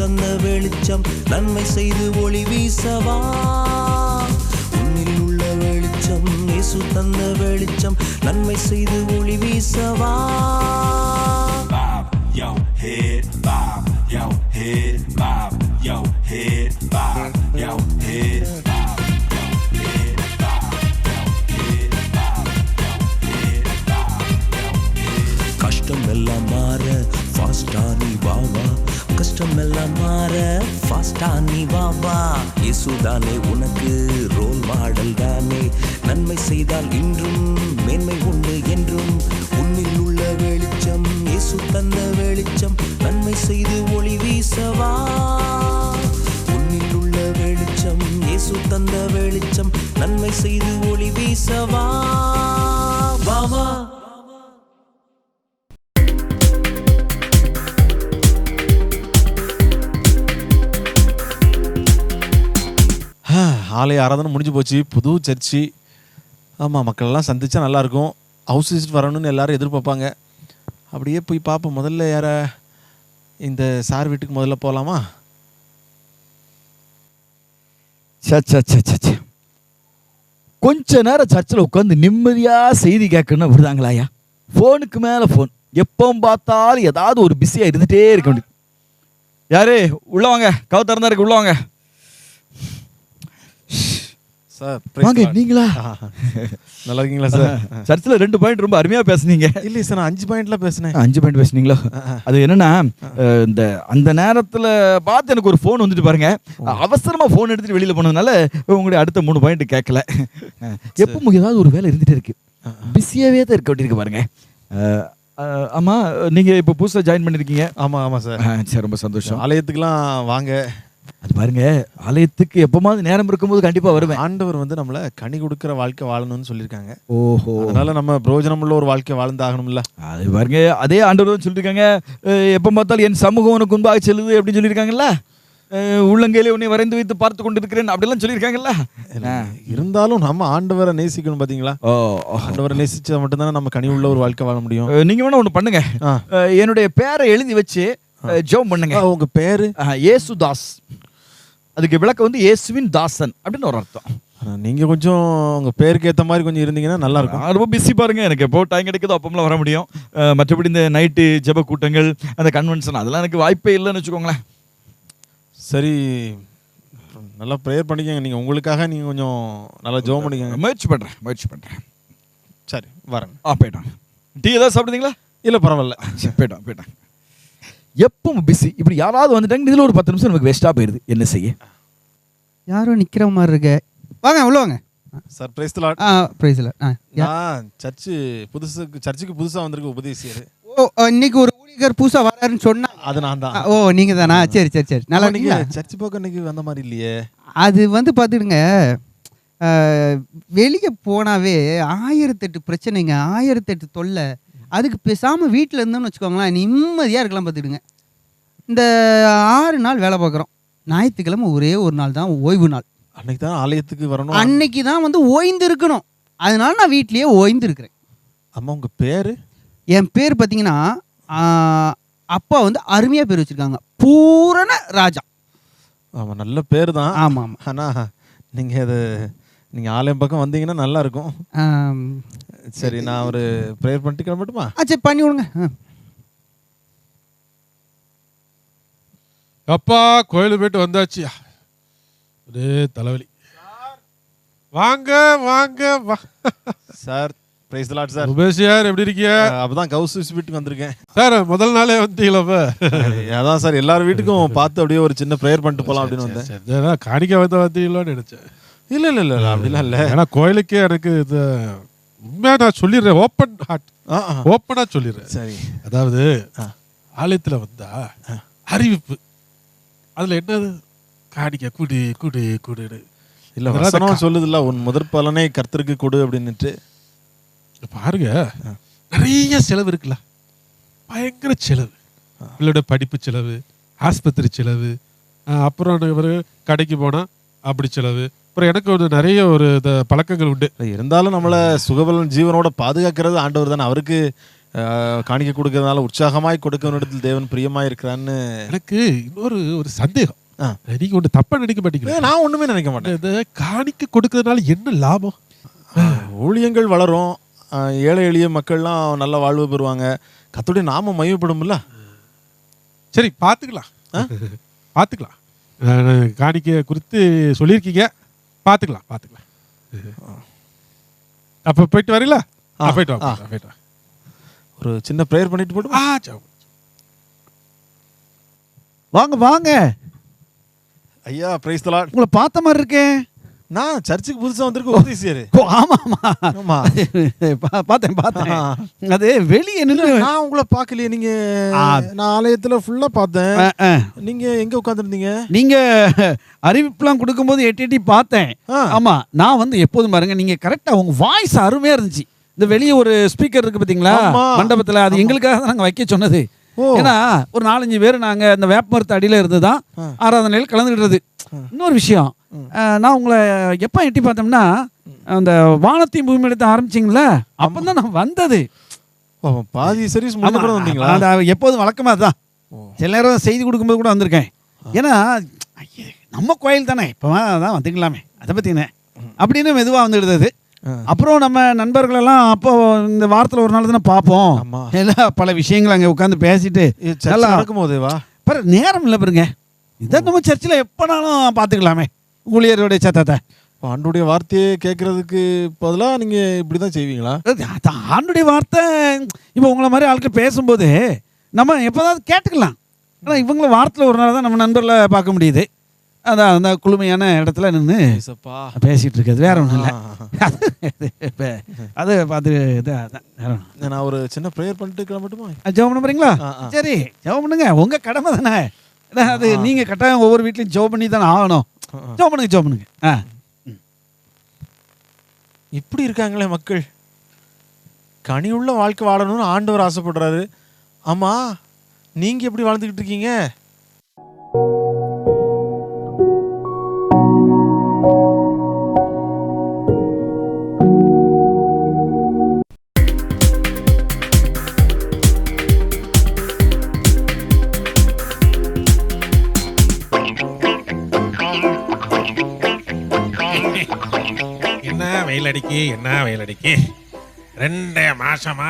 தந்த வெளிச்சம் நன்மை செய்து ஒளி வீசவா? உன்னில் உள்ள வெளிச்சம் இயேசு தந்த வெளிச்சம் நன்மை செய்து ஒளி வீசவா? Bob your head, bob your head, bob your head, bob your head, கஷ்டம் மாற ஃபாஸ்டா நீ வா இயேசுதானே உனக்கு ரோல் மாடல் தானே. நன்மை செய்தால் இன்றும் மேன்மை உண்டு என்றும். உன்னில் உள்ள வெளிச்சம் இயேசு தந்த வெளிச்சம். நன்மை செய்து ஒளி வீசவா. உன்னில் உள்ள வெளிச்சம் இயேசு தந்த வெளிச்சம். நன்மை செய்து ஒளி வீசவா. ஆலய ஆராதனை முடிஞ்சு போச்சு. புது சர்ச்சு. ஆமாம் மக்கள்லாம் சந்தித்தா நல்லாயிருக்கும். ஹவுஸ் விசிட் வரணும்னு எல்லோரும் எதிர்பார்ப்பாங்க. அப்படியே போய் பார்ப்போம். முதல்ல யார? இந்த சார் வீட்டுக்கு முதல்ல போகலாமா சே கொஞ்ச நேரம் சர்ச்சில் உட்காந்து நிம்மதியாக செய்தி கேட்கணும்னு விடுதாங்களாயா ஃபோனுக்கு மேலே ஃபோன் எப்போ பார்த்தாலும் ஏதாவது ஒரு பிஸியாக இருந்துகிட்டே இருக்க முடியும் யாரு? உள்ளவங்க கவு திறந்தா இருக்கு. உள்ளவங்க சார் வாங்க நீங்களா? நல்லா இருக்கீங்களா சார்? சர்ச்சில் ரெண்டு பாயிண்ட் ரொம்ப அருமையாக பேசுனீங்க. இல்லை சார் நான் அஞ்சு பாயிண்ட்லாம் பேசினேன். அஞ்சு பாயிண்ட் பேசுனீங்களா? அது என்னன்னா இந்த அந்த நேரத்தில் பார்த்து எனக்கு ஒரு ஃபோன் வந்துட்டு பாருங்க. அவசரமா ஃபோன் எடுத்துட்டு வெளியில போனதுனால உங்களுடைய அடுத்த மூணு பாயிண்ட் கேட்கல. எப்பவும் ஏதாவது ஒரு வேலை இருந்துட்டே இருக்கு. பிஸியாவே தான் இருக்க வேண்டியிருக்கு பாருங்க. அஹ், அஹ், ஆமா நீங்க இப்போ புதுசாக ஜாயின் பண்ணிருக்கீங்க. ஆமாம் ஆமாம் சார். சரி ரொம்ப சந்தோஷம். ஆலயத்துக்குலாம் வாங்க. அது பாருங்க ஆலயத்துக்கு எப்பமாவது நேரம் இருக்கும்போது கண்டிப்பா வருவேன். ஆண்டவர் வந்து நம்மளை கனி கொடுக்குற வாழ்க்கை வாழணும்னு சொல்லியிருக்காங்க. ஓஹோ. அதனால நம்ம பிரயோஜனமுள்ள ஒரு வாழ்க்கை வாழ்ந்தாகணும்ல. அது பாருங்க அதே ஆண்டவர் சொல்லியிருக்காங்க எப்ப பார்த்தாலும் என் சமூகம் உனக்கு முன்பாக செல்லுது அப்படின்னு சொல்லியிருக்காங்கல்ல? உள்ளங்கையிலே உன்னை வரைந்து வைத்து பார்த்து கொண்டிருக்கிறேன் அப்படிலாம் சொல்லியிருக்காங்கல்ல. இருந்தாலும் நம்ம ஆண்டவரை நேசிக்கணும் பாத்தீங்களா? ஓ. ஆண்டவரை நேசிச்சா மட்டும்தானே நம்ம கனி உள்ள ஒரு வாழ்க்கை வாழ முடியும். நீங்க வேணா ஒண்ணு பண்ணுங்க. என்னுடைய பேரை எழுதி வச்சு ஜெபம் பண்ணுங்க. உங்க பேரு? இயேசுதாஸ். அதுக்கு விளக்கம் வந்து இயேசுவின் தாசன் அப்படின்னு ஒரு அர்த்தம். நீங்க கொஞ்சம் உங்க பேருக்கு ஏத்த மாதிரி கொஞ்சம் இருந்தீங்கன்னா நல்லா இருக்கும் ரொம்ப பிஸி பாருங்க. எனக்கு எப்போ டைம் கிடைக்குதோ அப்பமெல்லாம் வர முடியும். மற்றபடி இந்த நைட்டு ஜெப கூட்டங்கள் அந்த கன்வென்ஷன் அதெல்லாம் எனக்கு வாய்ப்பே இல்லைன்னு வச்சுக்கோங்களேன். சரி நல்லா ப்ரேயர் பண்ணிக்கங்க. நீங்க உங்களுக்காக நீங்க கொஞ்சம் நல்லா ஜெபம் பண்ணிக்கங்க. முயற்சி பண்றேன் முயற்சி பண்றேன். சரி வரேன். ஆ போயிட்டான் டீ ஏதாவது சாப்பிடுறீங்களா? இல்ல பரவாயில்ல. சரி, போயிட்டான் போயிட்டான் எப்பவும் பிஸி இப்படி யாராவது வந்துட்டாங்க இதுல ஒரு பத்து நிமிஷம் நமக்கு வேஸ்டா போயிருது என்ன செய்ய? யாரோ நிக்கிற மாதிரி இருக்கு. வாங்க உள்ள வாங்க. சார் பிரைஸ் லாட் ஆ பிரைஸ்ல ஆ யா- நான் சர்ச்சு புதுசுக்கு சர்ச்சுக்கு புதுசா வந்திருக்க உபதேசியர். ஓ இன்னைக்கு ஒரு ஊழியர் புதுசா வராருன்னு சொன்னா அது நான் தான். ஓ நீங்க தானா? சரி சரி சரி. நல்லா நீங்க இருக்கீங்களா? சர்ச்சு பக்கம் இன்னைக்கு வந்த மாதிரி இல்லையே. அது வந்து பார்த்துடுங்க வெளியே போனாவே ஆயிரத்தெட்டு பிரச்சனைங்க ஆயிரத்தெட்டு தொல்லை. அதுக்கு பேசாமல் வீட்டில் இருந்தோம்னு வச்சுக்கோங்களேன் நிம்மதியாக இருக்கலாம் பார்த்துடுங்க இந்த ஆறு நாள் வேலை பார்க்குறோம். ஞாயிற்றுக்கிழமை ஒரே ஒரு நாள் தான் ஓய்வு நாள். அன்னைக்கு தான் ஆலயத்துக்கு வரணும். அன்னைக்கு தான் வந்து ஓய்ந்து இருக்கணும் அதனால நான் வீட்லேயே ஓய்ந்து இருக்கிறேன் அம்மா உங்க பேரு? என் பேர் பார்த்தீங்கன்னா அப்பா வந்து அருமையாக பேர் வச்சுருக்காங்க. பூரண ராஜா. ஆமா நல்ல பேர் தான் ஆமாம் ஆமாம் ஆனா நீங்க அது நீங்க ஆலயம் பக்கம் வந்தீங்கன்னா நல்லா இருக்கும். சரி நான் ஒரு ப்ரேயர் பண்ணிட்டு கிளம்பட்டுமா சரி பண்ணி விடுங்க. அப்பா கோயிலுக்கு போயிட்டு வந்தாச்சு. ஒரே தலைவலி. வாங்க வாங்க வா. Sir price lot sir. உபேசியார் எப்படி இருக்கீங்க? அப்பதான் கவுஸ் வீட்டுக்கு வந்திருக்கேன். சார் முதல் நாளே வந்தீங்களா? அதான் சார் எல்லார் வீட்டுக்கும் பார்த்து அப்படியே ஒரு சின்ன ப்ரேயர் பண்ணிட்டு போலாம் அப்படின்னு வந்தேன். சரி, சரி, காணிக்க வந்து வந்தீங்களோன்னு நினைச்சேன். இல்ல இல்ல இல்ல இல்ல, அப்படிலாம் இல்ல. ஏன்னா கோயிலுக்கே எனக்கு இது உண்மையா நான் சொல்லிடுறேன். Open heart. ஓப்பனா சொல்லிடுறேன். சரி. அதாவது. ஆலயத்துல வந்தா அறிவிப்பு. அதுல என்னது? காணிக்க குடு குடு குடுன்னு. இல்ல வசனம் சொல்லுதுல்ல உன் முதற் பலனை கர்த்தருக்கு கொடு அப்படின்னுட்டு. பாருங்க. நிறைய செலவு இருக்குல்ல. பயங்கர செலவு. பிள்ளையோட படிப்பு செலவு ஆஸ்பத்திரி செலவு அப்புறம் கடைக்கு போனா அப்படி செலவு. அப்புறம் எனக்கு ஒரு நிறைய ஒரு பழக்கங்கள் உண்டு. இருந்தாலும் நம்மளை சுகபலன் ஜீவனோட பாதுகாக்கிறது ஆண்டவர் தானே. அவருக்கு காணிக்கை கொடுக்கறதுனால உற்சாகமாய் கொடுக்கவனிடத்தில் தேவன் பிரியமாய் இருக்கிறான்னு எனக்கு இன்னொரு ஒரு சந்தேகம். நீங்க ஒன்று தப்பா நினைக்க மாட்டீங்களா? ஏய், நான் ஒண்ணுமே நினைக்க மாட்டேன். இந்த காணிக்கை கொடுக்கறதுனால என்ன லாபம்? ஊழியங்கள் வளரும். ஏழை எளிய மக்கள்லாம் நல்ல வாழ்வு பெறுவாங்க. கத்துடைய நாம மையப்படும்ல சரி பார்த்துக்கலாம். பார்த்துக்கலாம். காணிக்கை குறித்து சொல்லியிருக்கீங்க. பார்த்துக்கலாம் பார்த்துக்கலாம் அப்போ போயிட்டு வரீங்களா? போயிட்டு வா. போயிட்டு வா, ஒரு சின்ன ப்ரேயர் பண்ணிட்டு போட்டு. வாங்க வாங்க. ஐயா பிரைஸ் தலா உங்களை பார்த்த மாதிரி இருக்கே நான் சர்ச்சுக்கு புதுசா வந்திருக்க ஆமா ஆமா. ஆமா பார்த்தேன் பார்த்தேன். அது வெளியே நின்று நான் உங்களை பார்க்கலையே. நீங்க ஆ. நான் ஆலயத்துல ஃபுல்லா பார்த்தேன். ஆ, ஆ. நீங்க எங்க உட்காந்துருந்தீங்க நீங்க அறிவிப்புலாம் கொடுக்கும்போது எட்டி எட்டி பார்த்தேன். ஆமா நான் வந்து எப்போதும் பாருங்க நீங்க கரெக்டா உங்க வாய்ஸ் அருமையா இருந்துச்சு. இந்த வெளியே ஒரு ஸ்பீக்கர் இருக்கு பாத்தீங்களா? ஆமா. மண்டபத்துல அது எங்களுக்காக தான் நாங்க வைக்க சொன்னது. ஏன்னா ஒரு நாலஞ்சு பேர் நாங்க இந்த வேப்பமரத்து அடியில இருந்து தான். ஆராதனையில் கலந்துக்கிட்டது இன்னொரு விஷயம். நான் உங்களை எப்ப எட்டி பார்த்தோம்னா அந்த வானத்தையும் பூமி எடுத்து ஆரம்பிச்சிங்களா அப்பதான் நான் வந்தது. பாதி சர்வீஸ் முடிஞ்ச பிறகு வந்தீங்களா? அந்த எப்போதும் வழக்கமா அதுதான். சில நேரம் செய்தி கொடுக்கும்போது கூட வந்திருக்கேன். ஏன்னா நம்ம கோயில் தானே இப்போ தான் வந்துக்கலாமே. அதை பற்றி என்ன அப்படின்னு மெதுவாக வந்துடுது. அப்புறம் நம்ம நண்பர்களெல்லாம் அப்போ இந்த வாரத்தில் ஒரு நாள் தானே பார்ப்போம். எல்லாம் பல விஷயங்கள் அங்கே உட்காந்து பேசிட்டு நல்லா நடக்கும் போதேவா பிற நேரம் இல்லை பாருங்க. இதை நம்ம சர்ச்சில் எப்போனாலும் பார்த்துக்கலாமே. ஊழியருடைய சத்தத்தை. ஆண்டுடைய வார்த்தையை கேட்கறதுக்கு பதிலா நீங்க இப்படிதான் செய்வீங்களா? அது அது ஆண்டுடைய வார்த்தை இப்போ உங்களை மாதிரி ஆட்கள் பேசும்போது நம்ம எப்போதாவது கேட்டுக்கலாம். ஆனால் இவங்கள வாரத்தில் ஒரு நாள் தான் நம்ம நண்பர்களை பார்க்க முடியுது. அதான் அந்த குளுமையான இடத்துல நின்று ஏசப்பா. பேசிட்டு இருக்கிறது வேற ஒன்றும் இல்லை. அது பார்த்து இது அதான் வேற ஒண்ணும் இல்ல. நான் ஒரு சின்ன ப்ரேயர் பண்ணிட்டு கிளம்பட்டுமா அஹ் ஜெபம் பண்ண போறீங்களா? ஆ, ஆ. சரி ஜெபம் பண்ணுங்க. உங்க கடமை தானே. அது நீங்க கட்டாயம் ஒவ்வொரு வீட்லையும் ஜெபம் பண்ணி தானே ஆகணும். ஜெபம் பண்ணுங்க ஜெபம் பண்ணுங்க. ஆ. இப்படி இருக்காங்களே மக்கள். கனியுள்ள வாழ்க்கை வாழணும்னு ஆண்டவர் ஆசைப்படுறாரு. ஆமா நீங்க எப்படி வாழ்ந்துகிட்டு இருக்கீங்க? என்ன வெயில் அடிக்கு என்ன வெயில் அடிக்கு? ரெண்டே மாசமா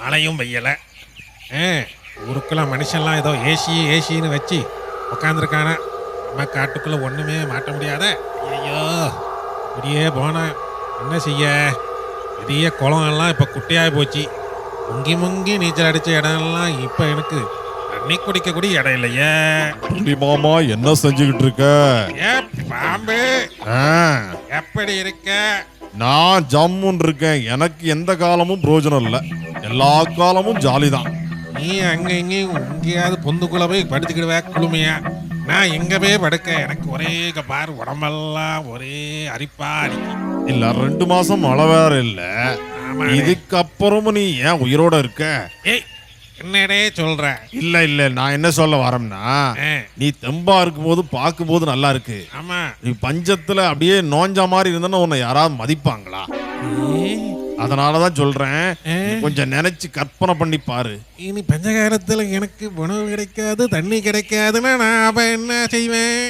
மழையும் பெய்யலை. ஆ ஊருக்குள்ள மனுஷன்லாம் ஏதோ ஏசி ஏசின்னு வச்சு உட்காந்துருக்கான நம்ம காட்டுக்குள்ள ஒன்றுமே மாட்ட முடியாத? ஐயோ இப்படியே போனேன் என்ன செய்ய? பெரிய குளம் எல்லாம் இப்போ குட்டையாகி போச்சு. முங்கி முங்கி நீச்சல் அடித்த இடம்லாம் இப்போ எனக்கு தண்ணி குடிக்க கூட இடம் இல்லையே. மாமா என்ன செஞ்சுக்கிட்டு இருக்க? ஏ பாம்பு. எப்படி இருக்க? நான் ஜம்முன்னு இருக்கேன். எனக்கு எந்த காலமும் பிரயோஜனம் இல்லை. எல்லா காலமும் ஜாலி தான் நீ அங்க இங்கேயும் எங்கேயாவது பொந்துக்குள்ள போய் படுத்துக்கிடுவ குளுமையா? நான் எங்க போய் படுக்க. எனக்கு ஒரே பாரு உடம்பெல்லாம் ஒரே அரிப்பா அடிக்கு இல்ல ரெண்டு மாசம் மழை வேற இல்ல. இதுக்கப்புறமும் நீ ஏன் உயிரோட இருக்க? ஏய் என்னடே சொல்ற? இல்ல இல்ல நான் என்ன சொல்ல வரேன்னா நீ தெம்பா இருக்கும்போது பார்க்கும்போது நல்லா இருக்கு. ஆமா. நீ பஞ்சத்துல அப்படியே நோஞ்ச மாதிரி இருந்தனா உன்னை யாராவது மதிப்பாங்களா? அதனாலதான் சொல்றேன். கொஞ்சம் நினைச்சு கற்பனை பண்ணி பாரு. இனி பஞ்சகாலத்துல எனக்கு உணவு கிடைக்காது தண்ணி கிடைக்காதுன்னா நான் அப்ப என்ன செய்வேன்?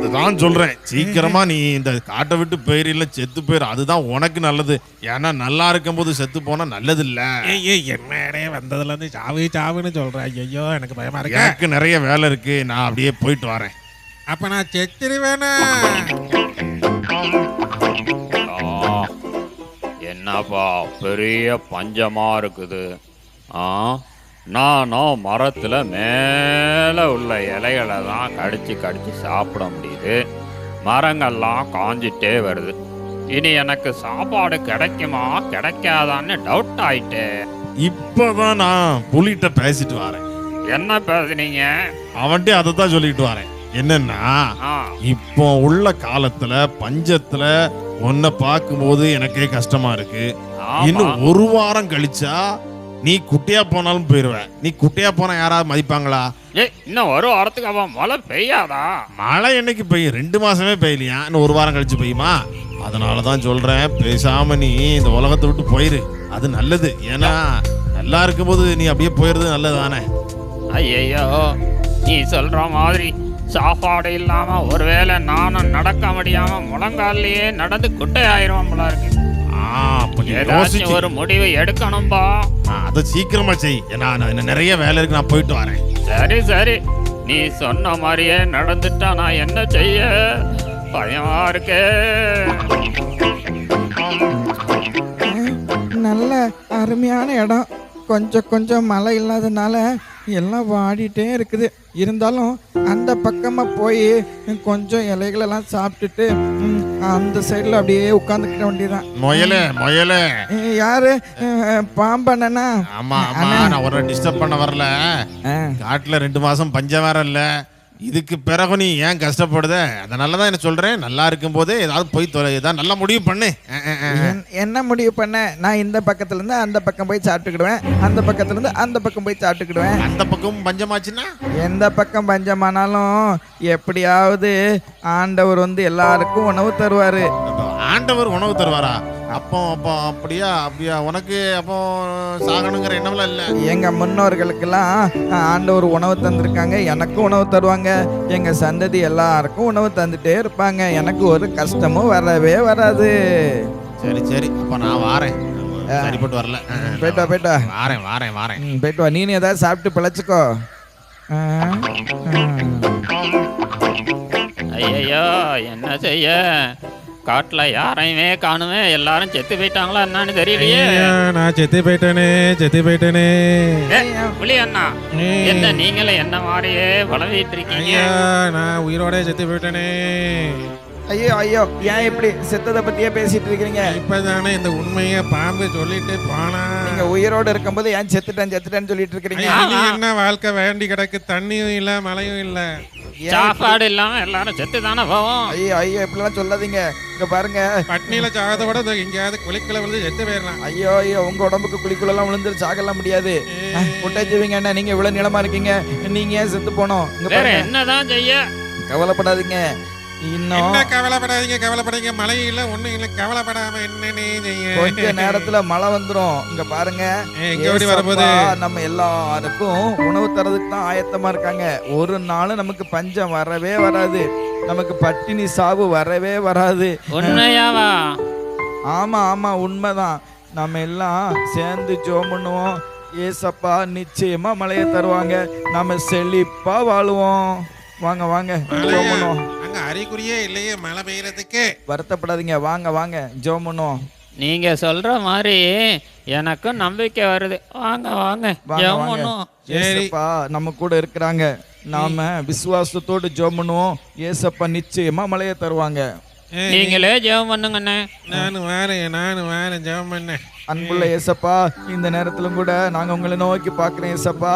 அதுதான் சொல்றேன். சீக்கிரமா நீ இந்த காட்டை விட்டு போயிரு செத்து போயிரு. அதுதான் உனக்கு நல்லது. ஏன்னா நல்லா இருக்கும்போது செத்து போனா நல்லது இல்ல ஏய் ஏய் என்னடே வந்ததுல இருந்து சாவு சாவுன்னு சொல்ற ஐயோ எனக்கு பயமா இருக்கு? எனக்கு நிறைய வேலை இருக்கு. நான் அப்படியே போயிட்டு வரேன். அப்ப நான் செத்துருவேனா? என்னப்பா பெரிய பஞ்சமா இருக்குது. ஆ? நானும் மரத்துல மேலே உள்ள இலைகளை தான் கடிச்சு கடிச்சு சாப்பிட முடியுது. மரங்கள்லாம் காஞ்சிட்டே வருது. இனி எனக்கு சாப்பாடு கிடைக்குமா கிடைக்காதான்னு டவுட் ஆயிட்டே. இப்பதான் நான் புலிகிட்ட பேசிட்டு வரேன். என்ன பேசுனீங்க? அவன்கிட்ட அதை தான் சொல்லிட்டு வரேன். என்னன்னா இப்போ உள்ள காலத்துல பஞ்சத்துல உன்னை பார்க்கும்போது எனக்கே கஷ்டமா இருக்கு. இன்னும் ஒரு வாரம் கழிச்சா நீ குட்டியா போனாலும் போயிருவ. நீ குட்டியா போனா யாராவது மதிப்பாங்களா? ஏய் இன்னும் ஒரு வாரத்துக்கு அவன் மழை பெய்யாதா? மழை என்னைக்கு பெய்யும்? ரெண்டு மாசமே பெய்யலையா? இன்னும் ஒரு வாரம் கழிச்சு பெய்யுமா? அதனால தான் சொல்றேன் பேசாம நீ இந்த உலகத்தை விட்டு போயிரு. அது நல்லது. ஏன்னா நல்லா இருக்கும்போது நீ அப்படியே போயிடுறது நல்லது தானே ஐயையோ நீ சொல்ற மாதிரி சாப்பாடு இல்லாம ஒருவேளை நானும் நடக்க முடியாம முழங்காலையே நடந்து குட்டை ஆயிரும் போல இருக்கு. ஏதாச்சும் ஒரு முடிவு எடுக்கணும்பா. அதை சீக்கிரமா செய். ஏன்னா நிறைய வேலை இருக்கு நான் போயிட்டு வரேன். சரி சரி. நீ சொன்ன மாதிரியே நடந்துட்டா நான் என்ன செய்ய? பயமா இருக்கே. நல்ல அருமையான இடம். கொஞ்சம் கொஞ்சம் மழை இல்லாதனால எல்லாம் வாடிட்டே இருக்குது. இருந்தாலும் அந்த பக்கமாக போய் கொஞ்சம் இலைகளெல்லாம் சாப்பிட்டுட்டு அந்த சைடில் அப்படியே உட்காந்துக்கிட்ட வேண்டியதான் முயலே முயலே. யாரு? அஹ், பாம்பண்ணனா? ஆமா ஆமா நான் ஒரு டிஸ்டர்ப் பண்ண வரல. காட்டுல ரெண்டு மாசம் பஞ்சம் வேற இல்ல. இதுக்கு பிறகு நீ ஏன் கஷ்டப்படுத? அதனால தான் என்ன சொல்றேன் நல்லா இருக்கும் போதே ஏதாவது போய் தொலை ஏதாவது நல்லா முடிவு பண்ணு. என்ன முடிவு பண்ண? நான் இந்த பக்கத்துலேருந்து அந்த பக்கம் போய் சாப்பிட்டுக்கிடுவேன். அந்த பக்கத்துலேருந்து அந்த பக்கம் போய் சாப்பிட்டுக்கிடுவேன். அந்த பக்கம் பஞ்சமாச்சுன்னா? எந்த பக்கம் பஞ்சமானாலும் எப்படியாவது ஆண்டவர் வந்து எல்லாருக்கும் உணவு தருவார். ஆண்டவர் உணவு தருவாரா? அப்போ அப்போ அப்படியா? அப்படியா? உனக்கு அப்போ சாகணுங்கிற எண்ணம்லாம் இல்ல? எங்க முன்னோர்களுக்கெல்லாம் ஆண்டவர் உணவு தந்திருக்காங்க. எனக்கும் உணவு தருவாங்க. எங்க சந்ததி எல்லாருக்கும் உணவு தந்துட்டே இருப்பாங்க. எனக்கு ஒரு கஷ்டமும் வரவே வராது. சரி சரி. அப்ப நான் வாரேன். சரிப்பட்டு வரல. போயிட்டா போயிட்டா வாரேன் வாரேன் வாரேன். போயிட்டு வா. நீனு ஏதாவது சாப்பிட்டு பிழைச்சிக்கோ. ஆ, ஐயையோ என்ன செய்ய? காட்டுல யாரையுமே காணுமே எல்லாரும் செத்து போயிட்டாங்களா என்னன்னு தெரியலையே. நான் செத்து போயிட்டேனே செத்து போயிட்டேனே. புலி அண்ணா என்ன நீங்களும் என்ன மாதிரியே வளவிட்டு இருக்கீங்க? நான் உயிரோட செத்து போயிட்டேனே. ஐயோ ஐயோ ஏன் இப்படி செத்ததை பத்தியே பேசிட்டு இருக்கிறீங்க? இப்பதானே இந்த உண்மையை பாம்பு சொல்லிட்டு போனா. நீங்க உயிரோட இருக்கும்போது ஏன் செத்துட்டேன் செத்துட்டேன்னு சொல்லிட்டு இருக்கிறீங்க? இனி என்ன வாழ்க்கை வேண்டி கிடக்கு? தண்ணியும் இல்ல மழையும் இல்ல. சாப்பாடு இல்லாம எல்லாரும் செத்து தானே போவோம்? ஐயோ ஐயோ இப்படிலாம் சொல்லாதீங்க. இங்க பாருங்க. பட்னியில சாகத விட எங்கேயாவது குளிக்கல வந்து செத்து போயிடலாம். ஐயோ ஐயோ உங்க உடம்புக்கு குழிக்குள்ளெல்லாம் விழுந்து சாகலாம் முடியாது. குட்டச்சிவிங்க என்ன நீங்க இவ்வளவு நிலமா இருக்கீங்க. நீங்க ஏன் செத்து போனோம்? இங்க வேற பாருங்க. என்னதான் செய்ய? கவலைப்படாதீங்க. என்ன கவலைப்படாதீங்க கவலைப்படாதீங்க. மழையும் இல்ல ஒண்ணும் இல்ல. கவலைப்படாம என்னன்னே செய்ய? கொஞ்ச நேரத்துல மழை வந்துரும். இங்க பாருங்க. இங்க ஓடி வரப்போகுது. ஏசப்பா நம்ம எல்லாருக்கும் உணவு தரதுக்கு தான் ஆயத்தமா இருக்காங்க. ஒரு நாளும் நமக்கு பஞ்சம் வரவே வராது. நமக்கு பட்டினி சாவு வரவே வராது. உண்மையாவா? ஆமா ஆமா உண்மைதான். நம்ம எல்லாம் சேர்ந்து ஜோம் பண்ணுவோம். ஏசப்பா நிச்சயமா மழையை தருவாங்க. நம்ம செழிப்பா வாழுவோம். வாங்க வாங்க. ஜோம் பண்ணுவோம் அங்க அறிகுறியே இல்லையே மழை பெய்யறதுக்கு. வருத்தப்படாதீங்க. வாங்க வாங்க. ஜோம் பண்ணுவோம் நீங்க சொல்ற மாதிரி எனக்கும் நம்பிக்கை வருது. வாங்க வாங்க. ஜெபம் பண்ணுவோம். ஏசப்பா நம்ம கூட இருக்கிறாங்க. நாம விசுவாசத்தோடு ஜெபம் பண்ணுவோம் ஏசப்பா நிச்சயமா மழையை தருவாங்க. நீங்களே ஜெபம் பண்ணுங்கண்ணே நானும் வாரேன் நானும் வாரேன் ஜெபம் பண்ணேன் அன்புள்ள ஏசப்பா இந்த நேரத்திலும் கூட நாங்க உங்களை நோக்கி பார்க்கிறோம் ஏசப்பா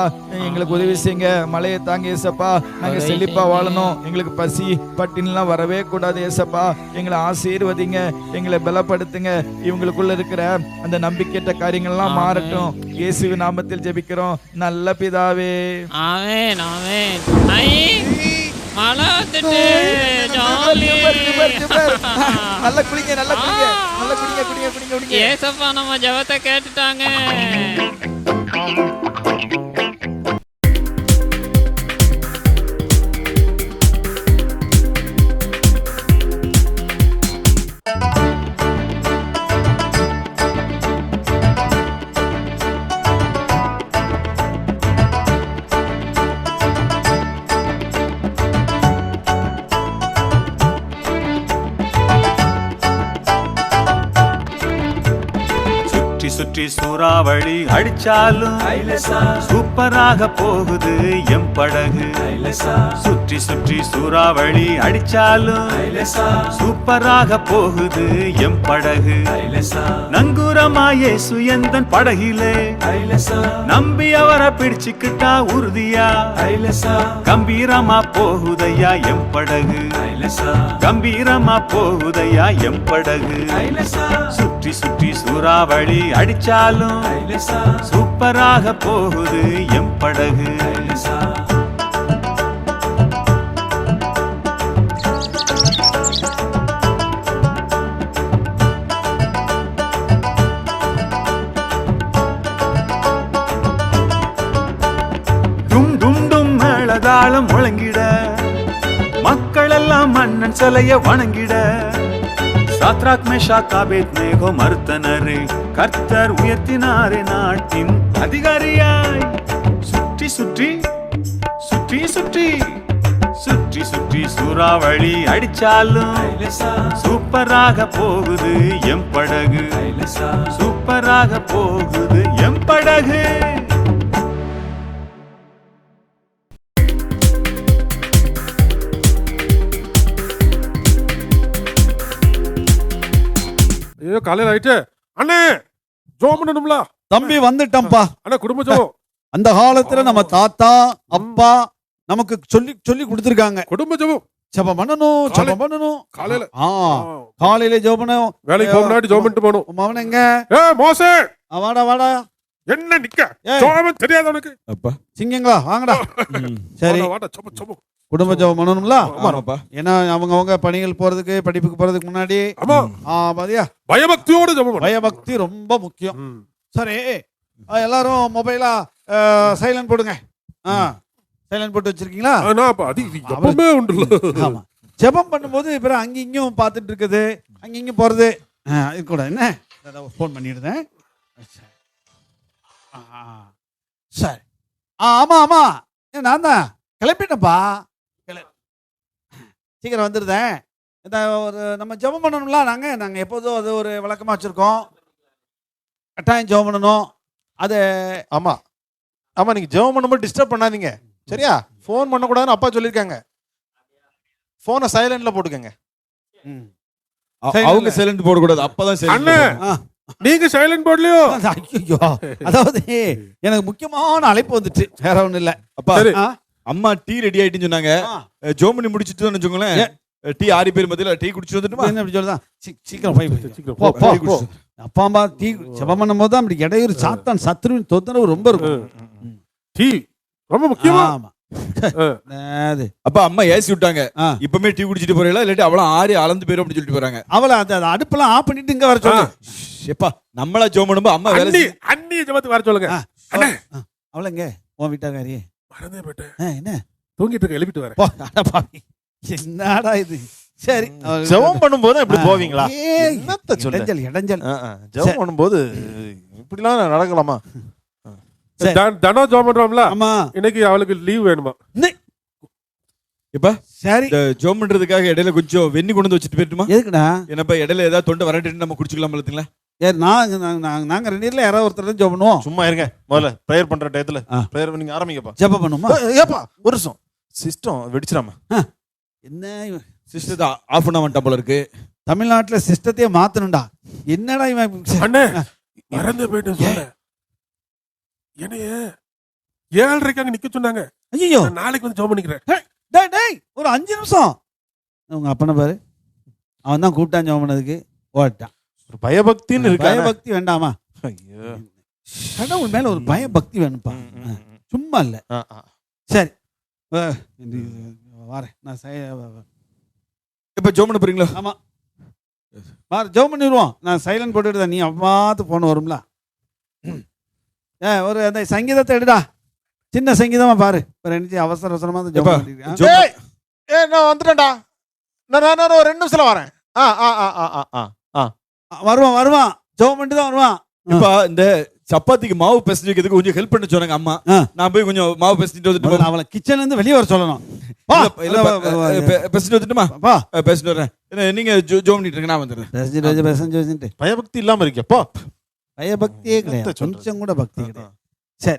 எங்களுக்கு உதவி செய்யுங்க. மழையை தாங்க ஏசப்பா நாங்க செழிப்பா. வாழணும். எங்களுக்கு பசி பட்டினிலாம் வரவே கூடாது ஏசப்பா எங்களை ஆசீர்வதிங்க. எங்களை பலப்படுத்துங்க. இவங்களுக்குள்ள இருக்கிற அந்த நம்பிக்கையற்ற காரியங்கள்லாம். மாறட்டும். இயேசுவின் நாமத்தில் ஜெபிக்கிறோம். நல்ல பிதாவே. ஆமென் ஆமென். ஐ மழை நல்லா குடிங்க நல்லா குடிங்க நல்லா குடிங்க குடிங்க குடிங்க குடிங்க. ஏசப்பா நம்ம ஜெபத்தை கேட்டுட்டாங்க. சுற்றி சூறாவளி அடிச்சாலும் சூப்பராக போகுது எம் படகு. சுற்றி சுற்றி சூறாவளி அடிச்சாலும் சூப்பராக போகுது எம் படகு. நங்கூரமா சுயந்தன் படகிலே. நம்பி அவரை பிடிச்சுக்கிட்டா உறுதியா? கம்பீரமா போகுதையா எம் படகு? கம்பீரமா போகுதையா எம் படகு? சுற்றி சுற்றி சூறாவளி அடிச்சாலும் சூப்பராக போகுது எம் படகு. தாளம் முழங்கிட. மக்கள் எல்லாம் மன்னன் சிலைய வணங்கிட. சாத்ராக் மேஷா காபேத் மேகோ மறுத்தனரே கர்த்தர் உயர்த்தினாரே நாட்டின் அதிகாரியாய். சுற்றி சுற்றி சுற்றி சுற்றி சுற்றி சுற்றி சூறாவளி அடிச்சாலும் சூப்பராக போகுது எம் படகு. சூப்பராக போகுது எம் படகு. ஐயோ காலையில ஆயிட்டு அண்ணே ஜோம் பண்ணணும்ல தம்பி வந்துட்டம்பா அண்ணா குடும்ப ஜோம் அந்த காலத்துல நம்ம தாத்தா அப்பா நமக்கு சொல்லி சொல்லி கொடுத்துருக்காங்க. குடும்ப ஜோம் ஜெபம் பண்ணணும் ஜெபம் பண்ணணும். காலையில. ஆ காலையில ஜெபம் பண்ணணும் வேலைக்கு போக முன்னாடி ஜோம் பண்ணிட்டு போகணும். மவன் எங்க? ஏ மோசே! வாடா வாடா. என்ன நிக்க. ஜோம் தெரியாது உனக்கு அப்பா. சிங்கங்களா வாங்கடா. சரி. வாடா, ஜோம் ஜோம் குடும்ப ஜெபம் பண்ணணும்ல? ஆமாப்பா. ஏன்னா அவங்க அவங்க பணிகள் போறதுக்கு படிப்புக்கு போறதுக்கு முன்னாடி ஆமா. ஆ பாதியா பயபக்தியோட பண்ணணும். பயபக்தி ரொம்ப முக்கியம். சரி எல்லாரும் மொபைலா சைலண்ட் போடுங்க. ஆ சைலண்ட் போட்டு வச்சிருக்கீங்களா? எப்பவுமே உண்டுல்ல. ஆமா. ஜெபம் பண்ணும்போது பிறகு அங்க இங்கேயும் பார்த்துட்டு இருக்குது. அங்க இங்கேயும் போறது. இது கூட என்ன? ஃபோன் பண்ணிடுறேன். சரி. ஆ, ஆமா ஆமா. நான் தான். கிளம்பிட்டேன்ப்பா. கிள- சீக்கிரம் வந்துருந்தேன் இந்த ஒரு நம்ம ஜெபம் பண்ணணும்ல நாங்க? நாங்க எப்போதும் அது ஒரு வழக்கமா வச்சிருக்கோம். கட்டாயம் ஜெபம் பண்ணணும். அது ஆமா. ஆமா நீங்க ஜெபம் பண்ணும்போது டிஸ்டர்ப் பண்ணாதீங்க. சரியா? ஃபோன் பண்ணக்கூடாதுன்னு அப்பா சொல்லியிருக்காங்க. ஃபோனை சைலண்ட்ல போட்டுக்கங்க. ம். அவங்க சைலண்ட் போடக்கூடாது. அப்பதான் சைலண்ட் ஆ. நீங்க சைலண்ட் போடலையோ? ஐயோ அதாவது எனக்கு முக்கியமான அழைப்பு வந்துச்சு. வேற ஒண்ணும் இல்ல. அப்பா அம்மா டீ ரெடி ஆயிட்டுன்னு சொன்னாங்க. ஆ. ஜோம் பண்ணி முடிச்சிட்டு வச்சுக்கோங்களேன். டீ ஆறு பேர் மத்தியில டீ குடிச்சிட்டு வந்துட்டுமா? என்ன இப்படி சொல்லுதான் சீ- சீக்கிரம் போய் சீக்கிரம். அப்பா அம்மா டீ ஜெபம் பண்ணும் போது அப்படி இடையூறு சாத்தான் சத்ருவின் தொந்தரவு ரொம்ப இருக்கும். டீ ரொம்ப முக்கியமா? ஆமா. அப்பா அம்மா ஏசி விட்டாங்க. ஆ. இப்பமே டீ குடிச்சிட்டு போறீங்களா? இல்லாட்டி அவளும் ஆறி அளந்து போயிரும் அப்படின்னு சொல்லிட்டு போறாங்க. அவளை அந்த அடுப்பெல்லாம் ஆஃப் பண்ணிட்டு இங்க வர சொல்லு. எப்பா நம்மளா ஜோம் பண்ணும்போது அம்மா வேலை அண்ணி ஜபத்துக்கு வர சொல்லுங்க. ஆ, அண்ணே. ஆ, அவளை எங்க? உன் வீட்டாக்காரி மறந்தே போயிட்டேன். என்ன? தூங்கிட்டு இருக்க எழுப்பிட்டு வரேன். என்னடா இது? சரி ஜெபம் பண்ணும்போது இப்படி. போவீங்களா? என்னத்த சொல்ல இடைஞ்சல் இடைஞ்சல். ஜெபம் பண்ணும்போது இப்படிலாம் நடக்கலாமா? சரி. தன- ஜோம் பண்றோம்ல? ஆமா. இன்னைக்கு அவளுக்கு லீவ் வேணுமா? எப்பா? சரி. ஜோம் பண்றதுக்காக இடையில கொஞ்சம் வெண்ணி கொண்டு வந்து வச்சுட்டு போயிட்டுமா? எதுக்குடா? என்னப்பா இடையில ஏதாவது தொண்டை வரட்டு நம்ம குடிச்சுக்கலாம் பார்த்தீங்களா ஏ நாங்க நாங்க- ரெண்டு பேர்ல யாராவது ஒருத்தர் தான் ஜெபம் பண்ணுவோம் சும்மா இருங்க. முதல்ல ப்ரேயர் பண்ற டயத்துல. ப்ரேயர் நீங்க ஆரம்பிங்கப்பா. ஜெபம் பண்ணுமா ஏப்பா ஒரு நிமிஷம். சிஸ்டம் வெடிச்சிடாம. என்ன சிஸ்டர் ஆஃப் பண்ண வந்துட்டா போல இருக்கு. தமிழ்நாட்டுல சிஸ்டத்தையே மாத்தணும்டா. என்னடா இவன் அண்ணே மறந்து போயிட்டு சொல்ல என்னைய ஏழரைக்கு அங்க நிக்க சொன்னாங்க. ஐயோ நான் நாளைக்கு வந்து ஜோம் பண்ணிக்கிறேன். டேய் டேய் ஒரு அஞ்சு நிமிஷம். உங்க அப்பனை பாரு. அவன் தான் கூப்பிட்டான் ஜெபம் பண்ணதுக்கு. ஓட்டான் ஒரு பயபக்தின்னு இருக்கு பயபக்தி வேண்டாமா? கடவுள் மேல ஒரு பயபக்தி வேணும்ப்பா. சும்மா இல்லை. சரி. வாரேன். நான் இப்போ ஜோம் பண்ண போறீங்களா ஆமாம் வார ஜோம் பண்ணிடுவோம் நான் சைலண்ட் போட்டுட்டு நீ அம்மாத்து ஃபோன் வரும்ல. ஏ ஒரு அந்த சங்கீதத்தை எடுடா. சின்ன சங்கீதமா பாரு. ரெண்டு அவசர அவசரமாக ஜோம் பண்ணிருக்கேன் ஏ நான் வந்துட்டேன்டா. நான் நான் ஒரு ரெண்டு நிமிஷத்தில் வரேன். ஆ ஆ ஆ ஆ ஆ. வருவான் வருவான். ஜெபம் பண்ணிட்டு தான் வருவான். இப்ப இந்த சப்பாத்திக்கு மாவு பிசைஞ்சு வைக்கிறதுக்கு கொஞ்சம் ஹெல்ப் பண்ண சொன்னாங்க அம்மா. நான் போய் கொஞ்சம் மாவு பிசைஞ்சிட்டு வந்துட்டு அவளை கிச்சன்ல இருந்து வெளியே வர சொல்லணும். வா, இல்ல, இல்ல, வா, வா, வா, ப- பெ- பெசஞ்சிட்டு வந்துட்டுமா? வா பேசிட்டு வரேன். என்ன, நீங்க ஜோ ஜோம் பண்ணிட்டு இருங்க நான் வந்துடுறேன். பேசஞ்சு பேச பேசஞ்சு பேசிட்டு பயபக்தி இல்லாம இருக்கப்போ பயபக்தியே கிடையாது? கொஞ்சம் கூட பக்தி கிடையாது. சரி.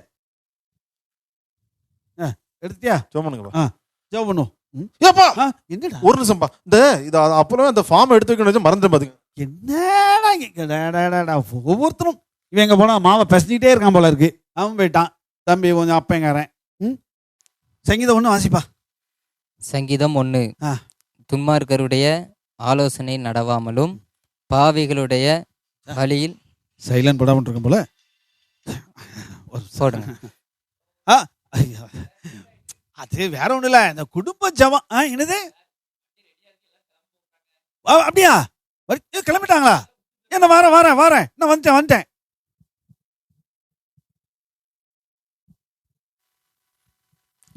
எடுத்தியா சோமனுங்கப்பா ஜெபம் பண்ணுவோம். ம்? ஏப்பா! என்னடா? ஒரு நிமிஷம்ப்பா இந்த இது அப்புறம் அந்த ஃபார்ம் எடுத்து வைக்கணும் மறந்துடும் பாத்துங்க என்னடா இங்க? டா, டா, டா, டா. ஒவ்வொருத்தரும் இவன் எங்க போனா மாவை பிசைஞ்சிட்டே இருக்கான் போல இருக்கு. அவன் போயிட்டான். தம்பி கொஞ்சம் அப்பங்காரன் ம்? சங்கீதம் ஒண்ணு வாசிப்பா. சங்கீதம் ஒன்று. துன்மார்க்கருடைய ஆலோசனை நடவாமலும் பாவிகளுடைய வழியில் சைலண்ட் போடாம இருக்கும் போல. போடுங்க. ஆ. அது வேற ஒண்ணும் இல்ல இந்த குடும்ப ஜபம். ஆ, என்னது? அப்படியா? கிளம்பிட்டாங்களா? என்ன வரேன் வரேன் வரேன். நான் வந்துட்டேன் வந்துட்டேன்.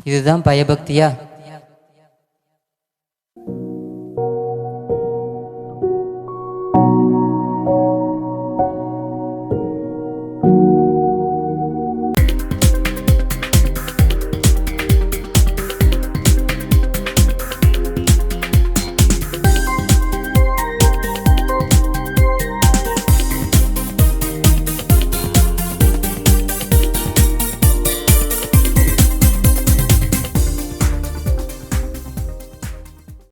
இதுதான் பயபக்தியா?